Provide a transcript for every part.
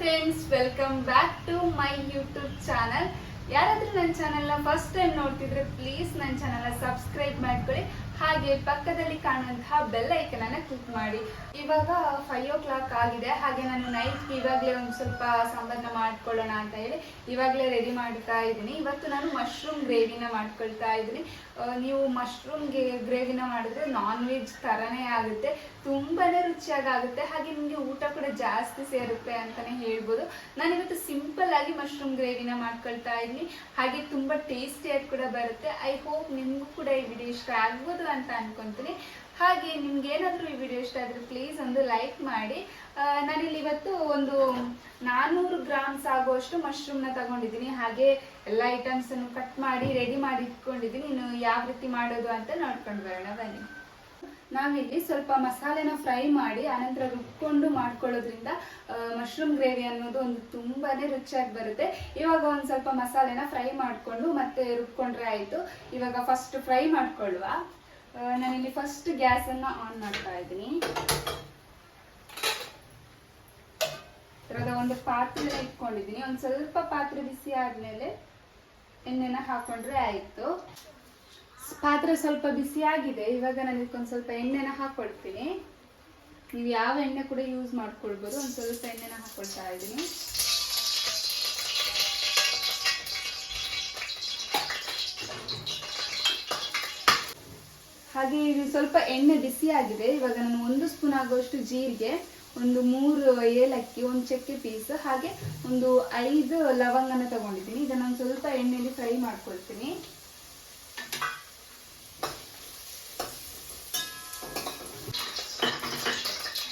Friends welcome back to my YouTube channel ಯಾರಾದ್ರೂ ನನ್ನ ಚಾನಲ್ನ ಫಸ್ಟ್ ಟೈಮ್ ನೋಡ್ತಿದ್ರೆ ಪ್ಲೀಸ್ ನನ್ನ ಚಾನಲ್ನ ಸಬ್ಸ್ಕ್ರೈಬ್ ಮಾಡ್ಕೊಳ್ಳಿ. ಹಾಗೆ ಪಕ್ಕದಲ್ಲಿ ಕಾಣುವಂತಹ ಬೆಲ್ ಐಕನ್ ಅನ್ನ ಕ್ಲಿಕ್ ಮಾಡಿ. ಇವಾಗ ಫೈವ್ ಓ ಕ್ಲಾಕ್ ಆಗಿದೆ. ಹಾಗೆ ನಾನು ನೈಟ್ ಇವಾಗಲೇ ಒಂದು ಸ್ವಲ್ಪ ಸಾಂಬಾರನ್ನ ಮಾಡ್ಕೊಳ್ಳೋಣ ಅಂತ ಹೇಳಿ ಇವಾಗಲೇ ರೆಡಿ ಮಾಡ್ತಾ ಇದ್ದೀನಿ. ಇವತ್ತು ನಾನು ಮಶ್ರೂಮ್ ಗ್ರೇವಿನ ಮಾಡ್ಕೊಳ್ತಾ ಇದ್ದೀನಿ. ನೀವು ಮಶ್ರೂಮ್ ಗ್ರೇವಿನ ಮಾಡಿದ್ರೆ ನಾನ್ ವೆಜ್ ಥರನೇ ಆಗುತ್ತೆ. ತುಂಬಾನೇ ರುಚಿಯಾಗುತ್ತೆ ಹಾಗೆ ನಿಮಗೆ ಊಟ ಕೂಡ ಜಾಸ್ತಿ ಸೇರುತ್ತೆ ಅಂತಾನೆ ಹೇಳ್ಬೋದು. ನಾನಿವತ್ತು ಸಿಂಪಲ್ ಆಗಿ ಮಶ್ರೂಮ್ ಗ್ರೇವಿನ ಮಾಡ್ಕೊಳ್ತಾ ಇದ್ದೀನಿ. ಹಾಗೆ ತುಂಬಾ ಟೇಸ್ಟಿಯಾಗಿ ಕೂಡ ಬರುತ್ತೆ. ಐ ಹೋಪ್ ನಿಮಗೂ ಕೂಡ ಈ ವಿಡಿಯೋ ಇಷ್ಟ ಆಗ್ಬೋದು ಅಂತ ಅನ್ಕೊಂತೀನಿ. ಹಾಗೆ ನಿಮ್ಗೆ ಏನಾದರೂ ಈ ವಿಡಿಯೋ ಇಷ್ಟ ಆದರೆ ಪ್ಲೀಸ್ ಒಂದು ಲೈಕ್ ಮಾಡಿ. ನಾನಿಲ್ಲಿ ಇವತ್ತು ಒಂದು ನಾನ್ನೂರು ಗ್ರಾಮ್ಸ್ ಆಗುವಷ್ಟು ಮಶ್ರೂಮ್ನ ತಗೊಂಡಿದ್ದೀನಿ. ಹಾಗೆ ಎಲ್ಲ ಐಟಮ್ಸ್ ಅನ್ನು ಕಟ್ ಮಾಡಿ ರೆಡಿ ಮಾಡಿ ಇಟ್ಕೊಂಡಿದ್ದೀನಿ. ಇನ್ನು ಯಾವ ರೀತಿ ಮಾಡೋದು ಅಂತ ನೋಡ್ಕೊಂಡು ಬರೋಣ. ಬನ್ನಿ. ನಾವಿಲ್ಲಿ ಸ್ವಲ್ಪ ಮಸಾಲೆನ ಫ್ರೈ ಮಾಡಿ, ಆನಂತರ ರುಬ್ಕೊಂಡು ಮಾಡ್ಕೊಳ್ಳೋದ್ರಿಂದ ಮಶ್ರೂಮ್ ಗ್ರೇವಿ ಅನ್ನೋದು ಒಂದು ತುಂಬಾನೇ ರುಚಿಯಾಗಿ ಬರುತ್ತೆ. ಇವಾಗ ಒಂದು ಸ್ವಲ್ಪ ಮಸಾಲೆನ ಫ್ರೈ ಮಾಡಿಕೊಂಡು ಮತ್ತೆ ರುಬ್ಕೊಂಡ್ರೆ ಆಯಿತು. ಇವಾಗ ಫಸ್ಟ್ ಫ್ರೈ ಮಾಡ್ಕೊಳ್ಳುವ. ನಾನಿಲ್ಲಿ ಫಸ್ಟ್ ಗ್ಯಾಸನ್ನು ಆನ್ ಮಾಡ್ತಾ ಇದ್ದೀನಿ. ಒಂದು ಪಾತ್ರೆ ಇಟ್ಕೊಂಡಿದ್ದೀನಿ. ಒಂದು ಸ್ವಲ್ಪ ಪಾತ್ರೆ ಬಿಸಿ ಆದ್ಮೇಲೆ ಎಣ್ಣೆನ ಹಾಕೊಂಡ್ರೆ ಆಯಿತು. ಪಾತ್ರೆ ಸ್ವಲ್ಪ ಬಿಸಿ ಆಗಿದೆ. ಇವಾಗ ನಾನು ಇದಕ್ಕೊಂದು ಸ್ವಲ್ಪ ಎಣ್ಣೆನ ಹಾಕೊಳ್ತೀನಿ ನೀವು ಯಾವ ಎಣ್ಣೆ ಕೂಡ ಯೂಸ್ ಮಾಡ್ಕೊಳ್ಬೋದು. ಒಂದು ಸ್ವಲ್ಪ ಎಣ್ಣೆನ ಹಾಕೊಳ್ತಾ ಇದ್ದೀನಿ. ಹಾಗೆ ಇದು ಸ್ವಲ್ಪ ಎಣ್ಣೆ ಬಿಸಿ ಆಗಿದೆ. ಇವಾಗ ನಾನು ಒಂದು ಸ್ಪೂನ್ ಆಗುವಷ್ಟು ಜೀರಿಗೆ, ಒಂದು ಮೂರು ಏಲಕ್ಕಿ, ಒಂದು ಚಕ್ಕೆ ಪೀಸ್, ಹಾಗೆ ಒಂದು ಐದು ಲವಂಗನ ತಗೊಂಡಿದ್ದೀನಿ. ಇದನ್ನ ನಾನು ಸ್ವಲ್ಪ ಎಣ್ಣೆಯಲ್ಲಿ ಫ್ರೈ ಮಾಡ್ಕೊಳ್ತೀನಿ.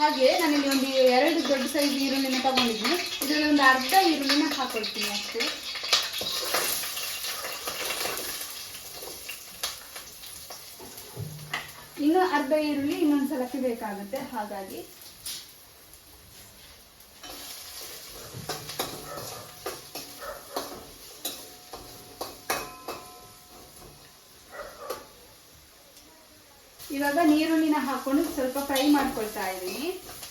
ಹಾಗೆ ನಾನಿಲ್ಲಿ ಒಂದು ಎರಡು ದೊಡ್ಡ ಸೈಜ್ ಈರುಳ್ಳಿನ ತಗೊಂಡಿದ್ದೀನಿ. ಇದರಲ್ಲಿ ಒಂದು ಅರ್ಧ ಈರುಳ್ಳಿನ ಹಾಕೊಳ್ತೀನಿ ಅಷ್ಟೇ. ಇನ್ನು ಅರ್ಧ ಈರುಳ್ಳಿ ಇನ್ನೊಂದು ಸಲಕ್ಕೆ ಬೇಕಾಗುತ್ತೆ, ಹಾಗಾಗಿ. ಇವಾಗ ನೀರುಳ್ಳಿನ ಹಾಕೊಂಡು ಸ್ವಲ್ಪ ಫ್ರೈ ಮಾಡ್ಕೊಳ್ತಾ ಇದ್ದೀನಿ.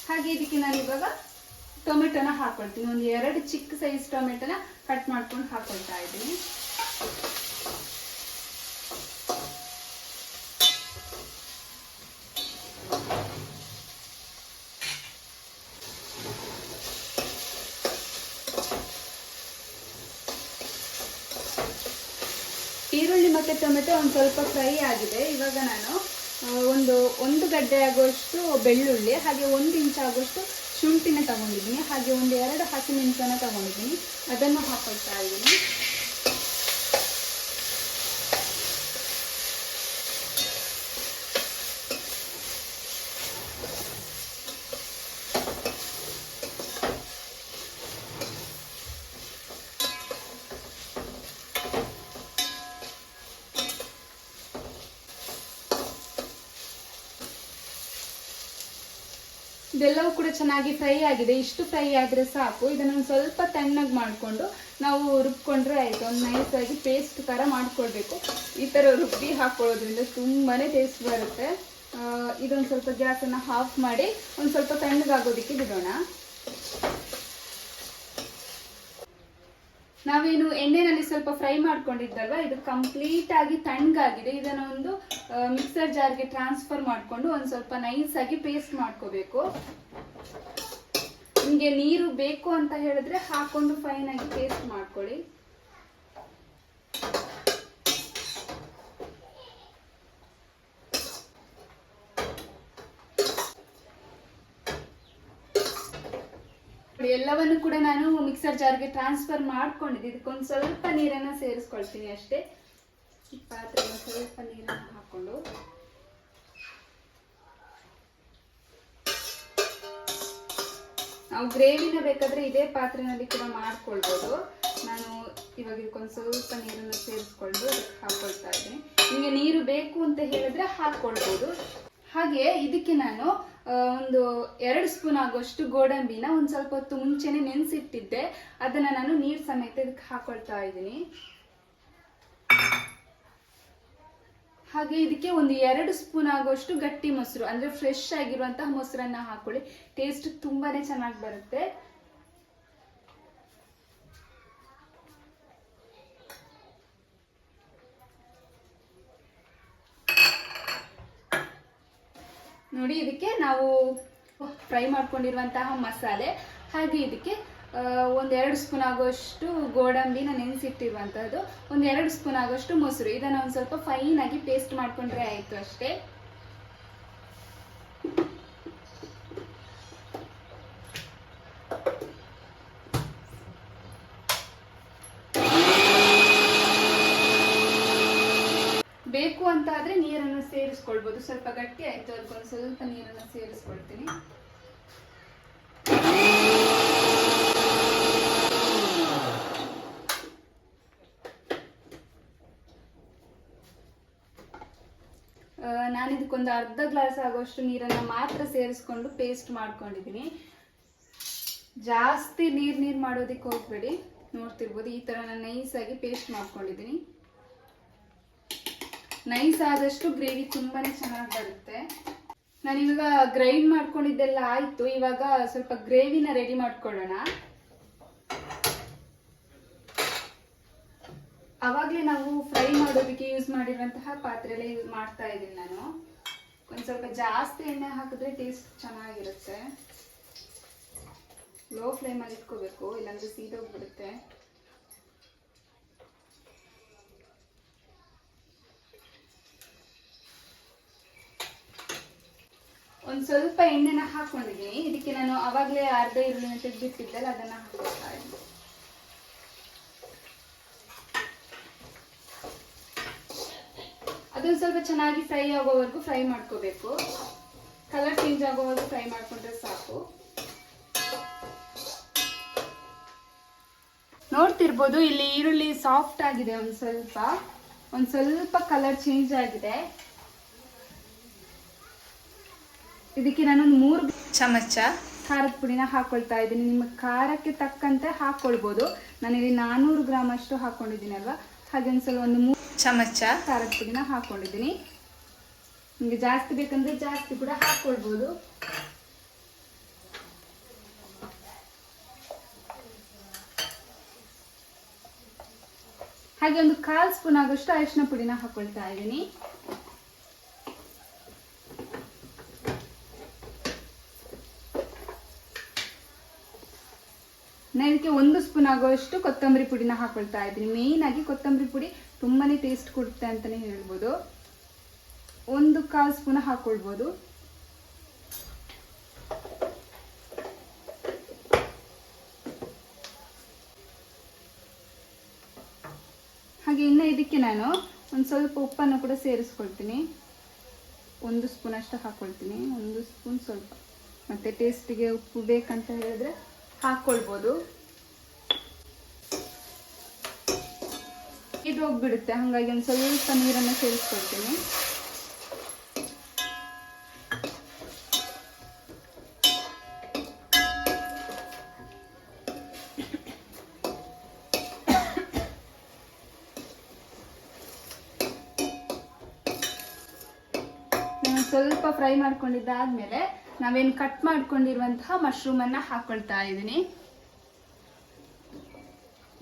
ಹಾಗೆ ಇದಕ್ಕೆ ನಾನು ಇವಾಗ ಟೊಮೆಟೊನ ಹಾಕೊಳ್ತೀನಿ. ಒಂದು ಎರಡು ಚಿಕ್ಕ ಸೈಜ್ ಟೊಮೆಟೊನ ಕಟ್ ಮಾಡ್ಕೊಂಡು ಹಾಕೊಳ್ತಾ ಇದ್ದೀನಿ. ಈರುಳ್ಳಿ ಮತ್ತು ಟೊಮೆಟೊ ಒಂದು ಸ್ವಲ್ಪ ಫ್ರೈ ಆಗಿದೆ. ಇವಾಗ ನಾನು ಒಂದು ಒಂದು ಗಡ್ಡೆ ಆಗುವಷ್ಟು ಬೆಳ್ಳುಳ್ಳಿ, ಹಾಗೆ ಒಂದು ಇಂಚ್ ಆಗುವಷ್ಟು ಶುಂಠಿನ ತಗೊಂಡಿದ್ದೀನಿ. ಹಾಗೆ ಒಂದು ಎರಡು ಹಸಿಮೆಣಸನ್ನ ತಗೊಂಡಿದ್ದೀನಿ. ಅದನ್ನು ಹಾಕೊಳ್ತಾ ಇದ್ದೀನಿ. ಇದೆಲ್ಲವೂ ಕೂಡ ಚೆನ್ನಾಗಿ ಫ್ರೈ ಆಗಿದೆ. ಇಷ್ಟು ಫ್ರೈ ಆದರೆ ಸಾಕು. ಇದನ್ನು ಸ್ವಲ್ಪ ತಣ್ಣಗೆ ಮಾಡಿಕೊಂಡು ನಾವು ರುಬ್ಕೊಂಡ್ರೆ ಆಯಿತು. ಒಂದು ನೈಸ್ ಆಗಿ ಪೇಸ್ಟ್ ಥರ ಮಾಡ್ಕೊಳ್ಬೇಕು ಈ ಥರ ರುಬ್ಬಿ ಹಾಕ್ಕೊಳ್ಳೋದ್ರಿಂದ ತುಂಬಾ ಟೇಸ್ಟ್ ಬರುತ್ತೆ. ಇದೊಂದು ಸ್ವಲ್ಪ ಗ್ಯಾಸನ್ನು ಹಾಫ್ ಮಾಡಿ ಒಂದು ಸ್ವಲ್ಪ ತಣ್ಣಗಾಗೋದಕ್ಕೆ ಬಿಡೋಣ. ನಾವೇನು ಎಣ್ಣೆನಲ್ಲಿ ಸ್ವಲ್ಪ ಫ್ರೈ ಮಾಡ್ಕೊಂಡಿದ್ದಲ್ವ? ಇದು ಕಂಪ್ಲೀಟ್ ಆಗಿ ತಣ್ಣಗಾಗಿದೆ. ಇದನ್ನ ಒಂದು ಮಿಕ್ಸರ್ ಜಾರ್ಗೆ ಟ್ರಾನ್ಸ್ಫರ್ ಮಾಡಿಕೊಂಡು ಒಂದು ಸ್ವಲ್ಪ ನೈಸ್ ಆಗಿ ಪೇಸ್ಟ್ ಮಾಡ್ಕೋಬೇಕು. ನಿಮಗೆ ನೀರು ಬೇಕು ಅಂತ ಹೇಳಿದ್ರೆ ಹಾಕೊಂಡು ಫೈನ್ ಆಗಿ ಪೇಸ್ಟ್ ಮಾಡ್ಕೊಳ್ಳಿ ನೋಡಿ, ಎಲ್ಲವನ್ನು ಕೂಡ ನಾನು ಮಿಕ್ಸರ್ ಜಾರ್ಗೆ ಟ್ರಾನ್ಸ್ಫರ್ ಮಾಡ್ಕೊಂಡಿದ್ದೆ. ಇದಕ್ಕೊಂದು ಸ್ವಲ್ಪ ನೀರನ್ನ ಸೇರಿಸ್ಕೊಳ್ತೀನಿ ಅಷ್ಟೇ. ಪಾತ್ರೆ ಸ್ವಲ್ಪ ನೀರನ್ನು ಹಾಕೊಂಡು ನಾವು ಗ್ರೇವಿನ ಬೇಕಾದ್ರೆ ಇದೇ ಪಾತ್ರೆನಲ್ಲಿ ಕೂಡ ಮಾಡ್ಕೊಳ್ಬೋದು. ನಾನು ಇವಾಗ ಇದಕ್ಕೊಂದು ಸ್ವಲ್ಪ ನೀರನ್ನು ಸೇರಿಸ್ಕೊಂಡು ಹಾಕೊಳ್ತಾ ಇದ್ದೀನಿ. ನಿಮಗೆ ನೀರು ಬೇಕು ಅಂತ ಹೇಳಿದ್ರೆ ಹಾಕ್ಕೊಳ್ಬೋದು ಹಾಗೆ ಇದಕ್ಕೆ ನಾನು ಒಂದು ಎರಡು ಸ್ಪೂನ್ ಆಗೋಷ್ಟು ಗೋಡಂಬಿನ ಒಂದು ಸ್ವಲ್ಪ ಹೊತ್ತು ಮುಂಚೆನೆ ನೆನೆಸಿಟ್ಟಿದ್ದೆ. ಅದನ್ನ ನಾನು ನೀರು ಸಮೇತ ಇದಕ್ಕೆ ಹಾಕೊಳ್ತಾ ಇದ್ದೀನಿ. ಹಾಗೆ ಇದಕ್ಕೆ ಒಂದು ಎರಡು ಸ್ಪೂನ್ ಆಗೋಷ್ಟು ಗಟ್ಟಿ ಮೊಸರು, ಅಂದ್ರೆ ಫ್ರೆಶ್ ಆಗಿರುವಂತಹ ಮೊಸರನ್ನ ಹಾಕೊಳ್ಳಿ. ಟೇಸ್ಟ್ ತುಂಬಾನೇ ಚೆನ್ನಾಗಿ ಬರುತ್ತೆ. ನೋಡಿ, ಇದಕ್ಕೆ ನಾವು ಫ್ರೈ ಮಾಡ್ಕೊಂಡಿರುವಂತಹ ಮಸಾಲೆ. ಹಾಗೆ ಇದಕ್ಕೆ ಒಂದೆರಡು ಸ್ಪೂನ್ ಆಗುವಷ್ಟು ಗೋಡಂಬಿನ ನೆನೆಸಿಟ್ಟಿರುವಂಥದ್ದು ಒಂದೆರಡು ಸ್ಪೂನ್ ಆಗುವಷ್ಟು ಮೊಸರು. ಇದನ್ನ ಒಂದು ಸ್ವಲ್ಪ ಫೈನ್ ಆಗಿ ಪೇಸ್ಟ್ ಮಾಡ್ಕೊಂಡ್ರೆ ಆಯ್ತು ಅಷ್ಟೇ. ಬೇಕು ಅಂತ ಆದ್ರೆ ನೀರನ್ನು ಸೇರಿಸ್ಕೊಳ್ಬೋದು. ಸ್ವಲ್ಪ ಗಟ್ಟಿ ಆಯ್ತು ಅದಕ್ಕೊಂದು ಸ್ವಲ್ಪ ನೀರನ್ನು ಸೇರಿಸ್ಕೊಳ್ತೀನಿ. ನಾನು ಇದಕ್ಕೊಂದು ಅರ್ಧ ಗ್ಲಾಸ್ ಆಗುವಷ್ಟು ನೀರನ್ನು ಮಾತ್ರ ಸೇರಿಸ್ಕೊಂಡು ಪೇಸ್ಟ್ ಮಾಡ್ಕೊಂಡಿದ್ದೀನಿ. ಜಾಸ್ತಿ ನೀರು ನೀರು ಮಾಡೋದಕ್ಕೆ ಹೋಗ್ಬೇಡಿ. ನೋಡ್ತಿರ್ಬೋದು ಈ ಥರ ನಾನು ನೈಸಾಗಿ ಪೇಸ್ಟ್ ಮಾಡ್ಕೊಂಡಿದ್ದೀನಿ. ನೈಸ್ ಆದಷ್ಟು ಗ್ರೇವಿ ತುಂಬಾ ಚೆನ್ನಾಗಿ ಬರುತ್ತೆ. ನಾನು ಇವಾಗ ಗ್ರೈಂಡ್ ಮಾಡ್ಕೊಂಡಿದ್ದೆಲ್ಲ ಆಯ್ತು, ಇವಾಗ ಸ್ವಲ್ಪ ಗ್ರೇವಿನ ರೆಡಿ ಮಾಡ್ಕೊಳ್ಳೋಣ. ಅವಾಗಲೇ ನಾವು ಫ್ರೈ ಮಾಡೋದಕ್ಕೆ ಯೂಸ್ ಮಾಡಿರುವಂತಹ ಪಾತ್ರೆಯಲ್ಲೇ ಯೂಸ್ ಮಾಡ್ತಾ ಇದ್ದೀನಿ ನಾನು. ಒಂದು ಸ್ವಲ್ಪ ಜಾಸ್ತಿ ಎಣ್ಣೆ ಹಾಕಿದ್ರೆ ಟೇಸ್ಟ್ ಚೆನ್ನಾಗಿರುತ್ತೆ. ಲೋ ಫ್ಲೇಮಲ್ಲಿ ಇಟ್ಕೋಬೇಕು, ಇಲ್ಲಾಂದ್ರೆ ಸೀದೋಗ್ಬಿಡುತ್ತೆ. ಸ್ವಲ್ಪ ಎಣ್ಣೆನ ಹಾಕೊಂಡಿದ್ದೀನಿ. ಇದಕ್ಕೆ ನಾನು ಅವಾಗಲೇ ಅರ್ಧ ಈರುಳ್ಳಿನ ತೆಗೆದಿಟ್ಟಿದ್ದಲ್ಲ ಅದನ್ನ ಹಾಕ್ಕೊಳ್ತಾ ಇದ್ದೀನಿ. ಅದೊಂದು ಸ್ವಲ್ಪ ಚೆನ್ನಾಗಿ ಫ್ರೈ ಆಗೋವರೆಗೂ ಫ್ರೈ ಮಾಡ್ಕೋಬೇಕು. ಕಲರ್ ಚೇಂಜ್ ಆಗೋವರೆಗೂ ಫ್ರೈ ಮಾಡ್ಕೊಂಡ್ರೆ ಸಾಕು. ನೋಡ್ತಿರ್ಬೋದು, ಇಲ್ಲಿ ಈರುಳ್ಳಿ ಸಾಫ್ಟ್ ಆಗಿದೆ ಒಂದು ಸ್ವಲ್ಪ. ಒಂದು ಸ್ವಲ್ಪ ಕಲರ್ ಚೇಂಜ್ ಆಗಿದೆ. ಇದಕ್ಕೆ ನಾನೊಂದು ಮೂರು ಚಮಚ. ಖಾರದ ಪುಡಿನ ಹಾಕೊಳ್ತಾ ಇದ್ದೀನಿ. ನಿಮ್ಮ ಖಾರಕ್ಕೆ ತಕ್ಕಂತೆ ಹಾಕೊಳ್ಬೋದು. ನಾನಿಲ್ಲಿ ನಾನ್ನೂರು ಗ್ರಾಮ್ ಅಷ್ಟು ಹಾಕೊಂಡಿದ್ದೀನಿ ಅಲ್ವಾ? ಹಾಗೆ ಒಂದು ಸ್ವಲ್ಪ ಒಂದು ಮೂರು ಚಮಚ. ಖಾರದ ಪುಡಿನ ಹಾಕೊಂಡಿದ್ದೀನಿ. ನಿಮಗೆ ಜಾಸ್ತಿ ಬೇಕಂದ್ರೆ ಜಾಸ್ತಿ ಕೂಡ ಹಾಕ್ಕೊಳ್ಬೋದು ಹಾಗೆ ಒಂದು ಕಾಲ್ ಸ್ಪೂನ್ ಆಗೋಷ್ಟು ಅರಿಶಿನ ಪುಡಿನ ಹಾಕೊಳ್ತಾ ಇದ್ದೀನಿ. ಇದಕ್ಕೆ ಒಂದು ಸ್ಪೂನ್ ಆಗೋಷ್ಟು ಕೊತ್ತಂಬರಿ ಪುಡಿನ ಹಾಕೊಳ್ತಾ ಇದ್ದೀನಿ. ಮೇಯ್ನ್ ಆಗಿ ಕೊತ್ತಂಬರಿ ಪುಡಿ ತುಂಬಾನೇ ಟೇಸ್ಟ್ ಕೊಡುತ್ತೆ ಅಂತಾನೆ ಹೇಳ್ಬೋದು. ಒಂದು ಕಾಲು ಸ್ಪೂನ್ ಹಾಕೊಳ್ಬೋದು. ಹಾಗೆ ಇನ್ನು ಇದಕ್ಕೆ ನಾನು ಒಂದು ಸ್ವಲ್ಪ ಉಪ್ಪನ್ನು ಕೂಡ ಸೇರಿಸ್ಕೊಳ್ತೀನಿ. ಒಂದು ಸ್ಪೂನ್ ಅಷ್ಟು ಹಾಕೊಳ್ತೀನಿ. ಒಂದು ಸ್ಪೂನ್ ಸ್ವಲ್ಪ. ಮತ್ತೆ ಟೇಸ್ಟಿಗೆ ಉಪ್ಪು ಬೇಕಂತ ಹೇಳಿದ್ರೆ ಹಾಕೊಳ್ಬೋದು. ಇದು ಹೋಗ್ಬಿಡುತ್ತೆ. ಹಾಗಾಗಿ ಒಂದು ಸ್ವಲ್ಪ ನೀರನ್ನು ಸೇರಿಸ್ಕೊಳ್ತೀನಿ. ಸ್ವಲ್ಪ ಫ್ರೈ ಮಾಡ್ಕೊಂಡಿದ್ದಾದ್ಮೇಲೆ ನಾವೇನು ಕಟ್ ಮಾಡ್ಕೊಂಡಿರುವಂತಹ ಮಶ್ರೂಮ್ ಅನ್ನ ಹಾಕೊಳ್ತಾ ಇದ್ದೀನಿ.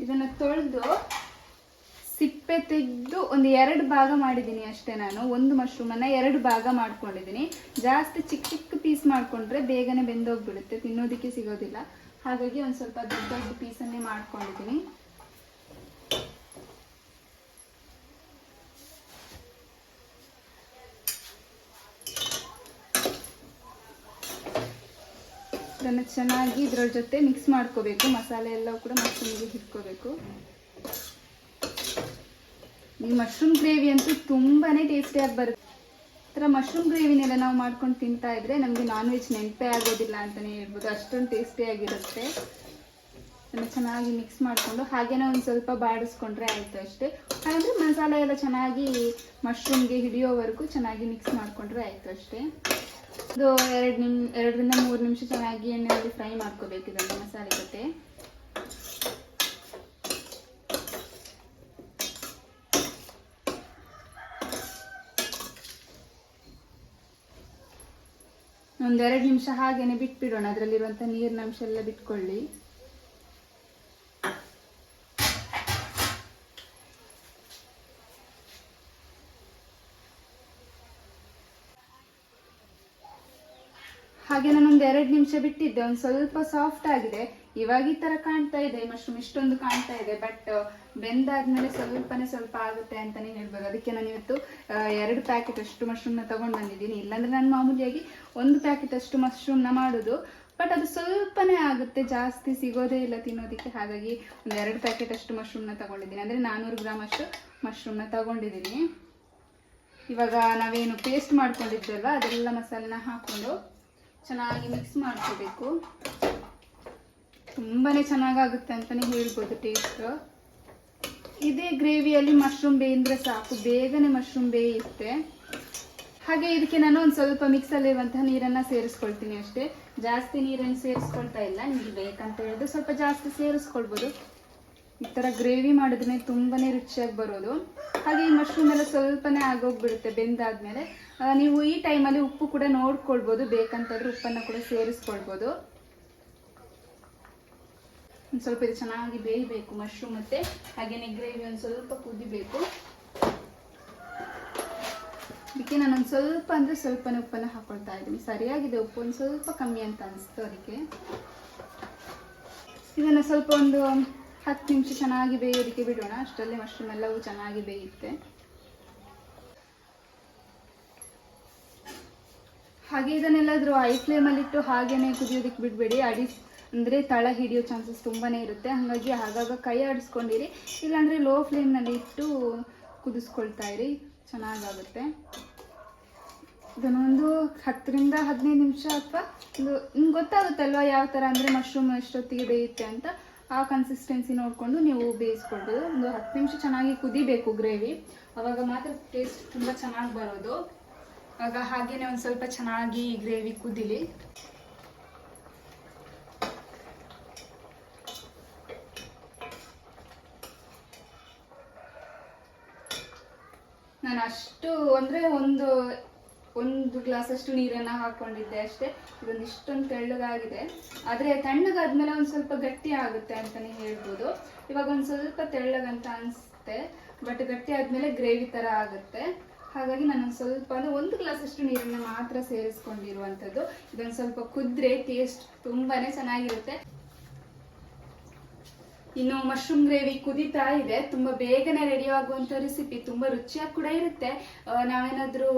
ಇದನ್ನ ತೊಳೆದು ಸಿಪ್ಪೆ ತೆಗೆದು ಒಂದು ಎರಡು ಭಾಗ ಮಾಡಿದ್ದೀನಿ ಅಷ್ಟೇ ನಾನು. ಒಂದು ಮಶ್ರೂಮ್ ಅನ್ನ ಎರಡು ಭಾಗ ಮಾಡ್ಕೊಂಡಿದ್ದೀನಿ. ಜಾಸ್ತಿ ಚಿಕ್ಕ ಚಿಕ್ಕ ಪೀಸ್ ಮಾಡ್ಕೊಂಡ್ರೆ ಬೇಗನೆ ಬೆಂದೋಗ್ಬಿಡುತ್ತೆ. ತಿನ್ನೋದಕ್ಕೆ ಸಿಗೋದಿಲ್ಲ. ಹಾಗಾಗಿ ಒಂದು ಸ್ವಲ್ಪ ದೊಡ್ಡ ದೊಡ್ಡ ಪೀಸನ್ನೇ ಮಾಡ್ಕೊಂಡಿದ್ದೀನಿ. ಇದನ್ನು ಚೆನ್ನಾಗಿ ಇದ್ರ ಜೊತೆ ಮಿಕ್ಸ್ ಮಾಡ್ಕೋಬೇಕು. ಮಸಾಲೆ ಎಲ್ಲ ಕೂಡ ಮಶ್ರೂಮ್ಗೆ ಹಿಡ್ಕೋಬೇಕು. ಈ ಮಶ್ರೂಮ್ ಗ್ರೇವಿ ಅಂತೂ ತುಂಬಾ ಟೇಸ್ಟಿಯಾಗಿ ಬರುತ್ತೆ. ಈ ಥರ ಮಶ್ರೂಮ್ ಗ್ರೇವಿನೆಲ್ಲ ನಾವು ಮಾಡ್ಕೊಂಡು ತಿಂತಾ ಇದ್ರೆ ನಮಗೆ ನಾನ್ ವೆಜ್ ನೆನಪೇ ಆಗೋದಿಲ್ಲ ಅಂತಲೇ ಹೇಳ್ಬೋದು. ಅಷ್ಟೊಂದು ಟೇಸ್ಟಿಯಾಗಿರುತ್ತೆ ಅದನ್ನು ಚೆನ್ನಾಗಿ ಮಿಕ್ಸ್ ಮಾಡಿಕೊಂಡು, ಹಾಗೇನೋ ಒಂದು ಸ್ವಲ್ಪ ಬಾಡಿಸ್ಕೊಂಡ್ರೆ ಆಯಿತು ಅಷ್ಟೇ. ಹಾಗಂದ್ರೆ ಮಸಾಲೆ ಎಲ್ಲ ಚೆನ್ನಾಗಿ ಮಶ್ರೂಮ್ಗೆ ಹಿಡಿಯೋವರೆಗೂ ಚೆನ್ನಾಗಿ ಮಿಕ್ಸ್ ಮಾಡಿಕೊಂಡ್ರೆ ಆಯಿತು ಅಷ್ಟೇ. ಇದು ಎರಡು ನಿಮ್, ಎರಡರಿಂದ ಮೂರು ನಿಮಿಷ ಚೆನ್ನಾಗಿ ಎಣ್ಣೆಯಲ್ಲಿ ಫ್ರೈ ಮಾಡ್ಕೋಬೇಕು ಇದನ್ನು ಮಸಾಲೆ ಜೊತೆ. ಒಂದೆರಡು ನಿಮಿಷ ಹಾಗೇನೆ ಬಿಟ್ಬಿಡೋಣ. ಅದರಲ್ಲಿರುವಂಥ ನೀರಿನ ಅಂಶ ಎಲ್ಲ ಬಿಟ್ಕೊಳ್ಳಿ. ಹಾಗೆ ನಾನೊಂದು ಎರಡು ನಿಮಿಷ ಬಿಟ್ಟಿದ್ದೆ. ಒಂದು ಸ್ವಲ್ಪ ಸಾಫ್ಟ್ ಆಗಿದೆ. ಇವಾಗ ಈ ತರ ಕಾಣ್ತಾ ಇದೆ ಮಶ್ರೂಮ್ ಇಷ್ಟೊಂದು ಕಾಣ್ತಾ ಇದೆ ಬಟ್ ಬೆಂದಾದ್ಮೇಲೆ ಸ್ವಲ್ಪನೇ ಸ್ವಲ್ಪ ಆಗುತ್ತೆ ಅಂತಾನೆ ಹೇಳ್ಬೋದು. ಅದಕ್ಕೆ ನಾನು ಇವತ್ತು ಎರಡು ಪ್ಯಾಕೆಟ್ ಅಷ್ಟು ಮಶ್ರೂಮ್ನ ತಗೊಂಡು ಬಂದಿದ್ದೀನಿ. ಇಲ್ಲಾಂದ್ರೆ ನಾನು ಮಾಮೂಲಿಯಾಗಿ ಒಂದು ಪ್ಯಾಕೆಟ್ ಅಷ್ಟು ಮಶ್ರೂಮ್ನ ಮಾಡೋದು ಬಟ್ ಅದು ಸ್ವಲ್ಪನೇ ಆಗುತ್ತೆ, ಜಾಸ್ತಿ ಸಿಗೋದೇ ಇಲ್ಲ ತಿನ್ನೋದಕ್ಕೆ. ಹಾಗಾಗಿ ಒಂದು ಎರಡು ಪ್ಯಾಕೆಟ್ ಅಷ್ಟು ಮಶ್ರೂಮ್ನ ತಗೊಂಡಿದ್ದೀನಿ. ಅಂದರೆ ನಾನ್ನೂರು ಗ್ರಾಮ್ ಅಷ್ಟು ಮಶ್ರೂಮ್ನ ತಗೊಂಡಿದ್ದೀನಿ. ಇವಾಗ ನಾವೇನು ಪೇಸ್ಟ್ ಮಾಡ್ಕೊಂಡಿದ್ವಲ್ವ, ಅದೆಲ್ಲ ಮಸಾಲೆನ ಹಾಕೊಂಡು ಚೆನ್ನಾಗಿ ಮಿಕ್ಸ್ ಮಾಡ್ಕೋಬೇಕು. ತುಂಬಾನೇ ಚೆನ್ನಾಗಾಗುತ್ತೆ ಅಂತಾನೆ ಹೇಳ್ಬೋದು ಟೇಸ್ಟ್ ಇದೇ ಗ್ರೇವಿಯಲ್ಲಿ ಮಶ್ರೂಮ್ ಬೇಯಿದ್ರೆ ಸಾಕು, ಬೇಗನೆ ಮಶ್ರೂಮ್ ಬೇಯುತ್ತೆ ಹಾಗೆ ಇದಕ್ಕೆ ನಾನು ಒಂದು ಸ್ವಲ್ಪ ಮಿಕ್ಸಲ್ಲಿರುವಂತಹ ನೀರನ್ನು ಸೇರಿಸ್ಕೊಳ್ತೀನಿ ಅಷ್ಟೇ. ಜಾಸ್ತಿ ನೀರನ್ನು ಸೇರಿಸ್ಕೊಳ್ತಾ ಇಲ್ಲ, ನಿಮ್ಗೆ ಬೇಕಂತ ಹೇಳಿದ್ರೆ ಸ್ವಲ್ಪ ಜಾಸ್ತಿ ಸೇರಿಸ್ಕೊಳ್ಬೋದು. ಈ ಥರ ಗ್ರೇವಿ ಮಾಡಿದ್ರೆ ತುಂಬಾನೇ ರುಚಿಯಾಗಿ ಬರೋದು. ಹಾಗೆ ಈ ಮಶ್ರೂಮ್ ಎಲ್ಲ ಸ್ವಲ್ಪನೇ ಆಗೋಗ್ಬಿಡುತ್ತೆ, ಬೆಂದಾದ್ಮೇಲೆ. ನೀವು ಈ ಟೈಮಲ್ಲಿ ಉಪ್ಪು ಕೂಡ ನೋಡ್ಕೊಳ್ಬೋದು ಬೇಕಂತಂದ್ರೆ ಉಪ್ಪನ್ನು ಕೂಡ ಸೇರಿಸ್ಕೊಳ್ಬೋದು. ಒಂದು ಸ್ವಲ್ಪ ಇದು ಚೆನ್ನಾಗಿ ಬೇಯಬೇಕು ಮಶ್ರೂಮ್ ಮತ್ತೆ, ಹಾಗೇನೆ ಗ್ರೇವಿ ಒಂದು ಸ್ವಲ್ಪ ಕುದಿಬೇಕು. ಅದಕ್ಕೆ ನಾನು ಒಂದು ಸ್ವಲ್ಪ ಅಂದರೆ ಸ್ವಲ್ಪನೇ ಉಪ್ಪನ್ನು ಹಾಕೊಳ್ತಾ ಇದ್ದೀನಿ. ಸರಿಯಾಗಿದೆ, ಉಪ್ಪು ಒಂದು ಸ್ವಲ್ಪ ಕಮ್ಮಿ ಅಂತ ಅನಿಸ್ತು ಅದಕ್ಕೆ. ಇದನ್ನು ಸ್ವಲ್ಪ ಒಂದು ಹತ್ತು ನಿಮಿಷ ಚೆನ್ನಾಗಿ ಬೇಯೋದಕ್ಕೆ ಬಿಡೋಣ. ಅಷ್ಟರಲ್ಲಿ ಮಶ್ರೂಮ್ ಎಲ್ಲವೂ ಚೆನ್ನಾಗಿ ಬೇಯುತ್ತೆ. ಹಾಗೆ ಇದನ್ನೆಲ್ಲಾದ್ರೂ ಐ ಫ್ಲೇಮಲ್ಲಿಟ್ಟು ಹಾಗೇನೆ ಕುದಿಯೋದಕ್ಕೆ ಬಿಡಬೇಡಿ. ಅಡಿ ಅಂದರೆ ತಳ ಹಿಡಿಯೋ ಚಾನ್ಸಸ್ ತುಂಬಾ ಇರುತ್ತೆ. ಹಾಗಾಗಿ ಆಗಾಗ ಕೈ ಆಡಿಸ್ಕೊಂಡಿರಿ. ಇಲ್ಲಾಂದರೆ ಲೋ ಫ್ಲೇಮ್ನಲ್ಲಿ ಇಟ್ಟು ಕುದಿಸ್ಕೊಳ್ತಾ ಇರಿ. ಚೆನ್ನಾಗಾಗುತ್ತೆ. ಇದನ್ನೊಂದು ಹತ್ತರಿಂದ ಹದಿನೈದು ನಿಮಿಷ ಅಥವಾ ಇದು ನಿಮ್ಗೆ ಗೊತ್ತಾಗುತ್ತಲ್ವಾ ಯಾವ ಥರ ಅಂದರೆ ಮಶ್ರೂಮ್ ಎಷ್ಟೊತ್ತಿಗೆ ಬೇಯುತ್ತೆ ಅಂತ? ಆ ಕನ್ಸಿಸ್ಟೆನ್ಸಿ ನೋಡಿಕೊಂಡು ನೀವು ಬೇಯಿಸ್ಕೊಳ್ಬೋದು. ಒಂದು ಹತ್ತು ನಿಮಿಷ ಚೆನ್ನಾಗಿ ಕುದಿಬೇಕು ಗ್ರೇವಿ ಅವಾಗ ಮಾತ್ರ ಟೇಸ್ಟ್ ತುಂಬ ಚೆನ್ನಾಗಿ ಬರೋದು. ಆಗ ಹಾಗೆಯೇ ಒಂದು ಸ್ವಲ್ಪ ಚೆನ್ನಾಗಿ ಗ್ರೇವಿ ಕುದಿಲಿ. ಅಷ್ಟು ಅಂದ್ರೆ ಒಂದು ಒಂದು ಗ್ಲಾಸ್ ಅಷ್ಟು ನೀರನ್ನ ಹಾಕೊಂಡಿದ್ದೆ ಅಷ್ಟೇ. ಇದೊಂದು ಇಷ್ಟೊಂದು ತೆಳ್ಳಗಾಗಿದೆ. ಆದ್ರೆ ತಣ್ಣಗಾದ್ಮೇಲೆ ಒಂದು ಸ್ವಲ್ಪ ಗಟ್ಟಿ ಆಗುತ್ತೆ ಅಂತಾನೆ ಹೇಳ್ಬೋದು. ಇವಾಗ ಒಂದು ಸ್ವಲ್ಪ ತೆಳ್ಳಗಂತ ಅನ್ಸುತ್ತೆ ಬಟ್ ಗಟ್ಟಿ ಆದ್ಮೇಲೆ ಗ್ರೇವಿ ತರ ಆಗುತ್ತೆ. ಹಾಗಾಗಿ ನಾನು ಸ್ವಲ್ಪ ಅಂದ್ರೆ ಒಂದು ಗ್ಲಾಸ್ ಅಷ್ಟು ನೀರನ್ನ ಮಾತ್ರ ಸೇರಿಸ್ಕೊಂಡಿರುವಂಥದ್ದು ಇದೊಂದು ಸ್ವಲ್ಪ ಕುದ್ರೆ ಟೇಸ್ಟ್ ತುಂಬಾನೇ ಚೆನ್ನಾಗಿರುತ್ತೆ. ಇನ್ನು ಮಶ್ರೂಮ್ ಗ್ರೇವಿ ಕುದೀತಾ ಇದೆ. ತುಂಬಾ ಬೇಗನೆ ರೆಡಿ ಆಗುವಂತ ರೆಸಿಪಿ ತುಂಬಾ ರುಚಿಯಾಗಿ ಕೂಡ ಇರುತ್ತೆ. ನಾವೇನಾದರೂ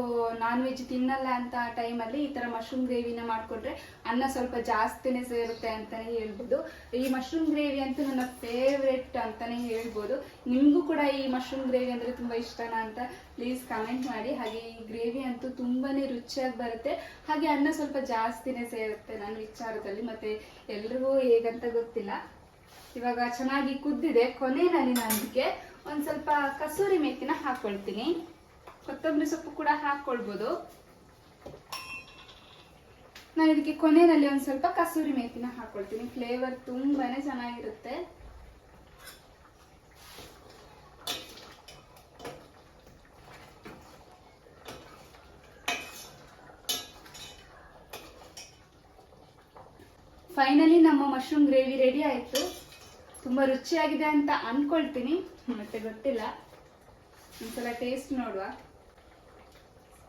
ನಾನ್ ವೆಜ್ ತಿನ್ನಲ್ಲ ಅಂತ ಟೈಮಲ್ಲಿ ಈ ತರ ಮಶ್ರೂಮ್ ಗ್ರೇವಿನ ಮಾಡ್ಕೊಂಡ್ರೆ ಅನ್ನ ಸ್ವಲ್ಪ ಜಾಸ್ತಿನೇ ಸೇರುತ್ತೆ ಅಂತಾನೆ ಹೇಳ್ಬೋದು. ಈ ಮಶ್ರೂಮ್ ಗ್ರೇವಿ ಅಂತೂ ನನ್ನ ಫೇವ್ರೆಟ್ ಅಂತಾನೆ ಹೇಳ್ಬೋದು. ನಿಮಗೂ ಕೂಡ ಈ ಮಶ್ರೂಮ್ ಗ್ರೇವಿ ಅಂದ್ರೆ ತುಂಬಾ ಇಷ್ಟನಾ ಅಂತ ಪ್ಲೀಸ್ ಕಮೆಂಟ್ ಮಾಡಿ. ಹಾಗೆ ಈ ಗ್ರೇವಿ ಅಂತೂ ತುಂಬಾನೇ ರುಚಿಯಾಗಿ ಬರುತ್ತೆ. ಹಾಗೆ ಅನ್ನ ಸ್ವಲ್ಪ ಜಾಸ್ತಿನೇ ಸೇರುತ್ತೆ ನನ್ನ ವಿಚಾರದಲ್ಲಿ. ಮತ್ತೆ ಎಲ್ರಿಗೂ ಹೇಗಂತ ಗೊತ್ತಿಲ್ಲ. ಇವಾಗ ಚೆನ್ನಾಗಿ ಕುದ್ದಿದೆ. ಕೊನೆಯಲ್ಲಿ ನಾನು ಅದಕ್ಕೆ ಒಂದು ಸ್ವಲ್ಪ ಕಸೂರಿ ಮೇಥಿನ ಹಾಕೊಳ್ತೀನಿ. ಕೊತ್ತಂಬರಿ ಸೊಪ್ಪು ಕೂಡ ಹಾಕೊಳ್ಬೋದು. ನಾನು ಇದಕ್ಕೆ ಕೊನೆಯಲ್ಲಿ ಒಂದು ಸ್ವಲ್ಪ ಕಸೂರಿ ಮೇಥಿನ ಹಾಕ್ಕೊಳ್ತೀನಿ ಫ್ಲೇವರ್ ತುಂಬಾನೇ ಚೆನ್ನಾಗಿರುತ್ತೆ. ಫೈನಲಿ ನಮ್ಮ ಮಶ್ರೂಮ್ ಗ್ರೇವಿ ರೆಡಿ ಆಯಿತು. ತುಂಬ ರುಚಿಯಾಗಿದೆ ಅಂತ ಅನ್ಕೊಳ್ತೀನಿ. ಮತ್ತೆ ಗೊತ್ತಿಲ್ಲ. ಒಂದ್ಸಲ ಟೇಸ್ಟ್ ನೋಡುವ.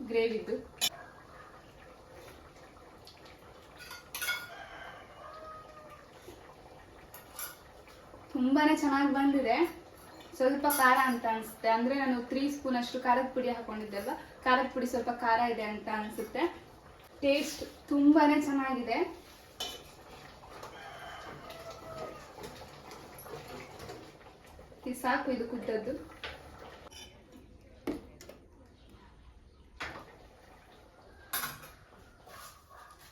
ಗ್ರೇವಿದ್ದು ತುಂಬಾನೇ ಚೆನ್ನಾಗಿ ಬಂದಿದೆ. ಸ್ವಲ್ಪ ಖಾರ ಅಂತ ಅನ್ಸುತ್ತೆ. ಅಂದ್ರೆ ನಾನು ತ್ರೀ ಸ್ಪೂನ್ ಅಷ್ಟು ಖಾರದ ಪುಡಿ ಹಾಕೊಂಡಿದ್ದೆ ಅಲ್ವಾ? ಖಾರದ ಪುಡಿ ಸ್ವಲ್ಪ ಖಾರ ಇದೆ ಅಂತ ಅನ್ಸುತ್ತೆ. ಟೇಸ್ಟ್ ತುಂಬಾನೇ ಚೆನ್ನಾಗಿದೆ. ಸಾಕು ಇದು ಕುದ್ದದ್ದು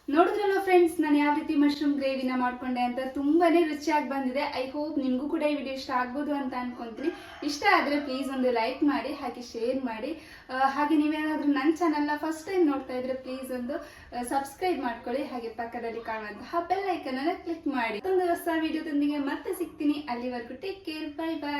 ನೋಡಿದ್ರಲ್ಲ ಫ್ರೆಂಡ್ಸ್ ನಾನು ಯಾವ ರೀತಿ ಮಶ್ರೂಮ್ ಗ್ರೇವಿನ ಮಾಡ್ಕೊಂಡೆ ಅಂತ ತುಂಬಾನೇ ರುಚಿಯಾಗಿ ಬಂದಿದೆ. ಐ ಹೋಪ್ ನಿಮಗೂ ಕೂಡ ಈ ವಿಡಿಯೋ ಇಷ್ಟ ಆಗ್ಬೋದು ಅಂತ ಅನ್ಕೊಂತೀನಿ. ಇಷ್ಟ ಆದರೆ ಪ್ಲೀಸ್ ಒಂದು ಲೈಕ್ ಮಾಡಿ, ಹಾಗೆ ಶೇರ್ ಮಾಡಿ. ಹಾಗೆ ನೀವೇನಾದ್ರೂ ನನ್ನ ಚಾನಲ್ನ ಫಸ್ಟ್ ಟೈಮ್ ನೋಡ್ತಾ ಇದ್ರೆ ಪ್ಲೀಸ್ ಒಂದು ಸಬ್ಸ್ಕ್ರೈಬ್ ಮಾಡ್ಕೊಳ್ಳಿ. ಹಾಗೆ ಪಕ್ಕದಲ್ಲಿ ಕಾಣುವಂತಹ ಬೆಲ್ ಐಕನ್ ಅನ್ನ ಕ್ಲಿಕ್ ಮಾಡಿ. ಒಂದು ಹೊಸ ವಿಡಿಯೋದೊಂದಿಗೆ ಮತ್ತೆ ಸಿಗ್ತೀನಿ. ಅಲ್ಲಿವರೆಗೂ ಟೇಕ್ ಕೇರ್ ಬೈ ಬಾಯ್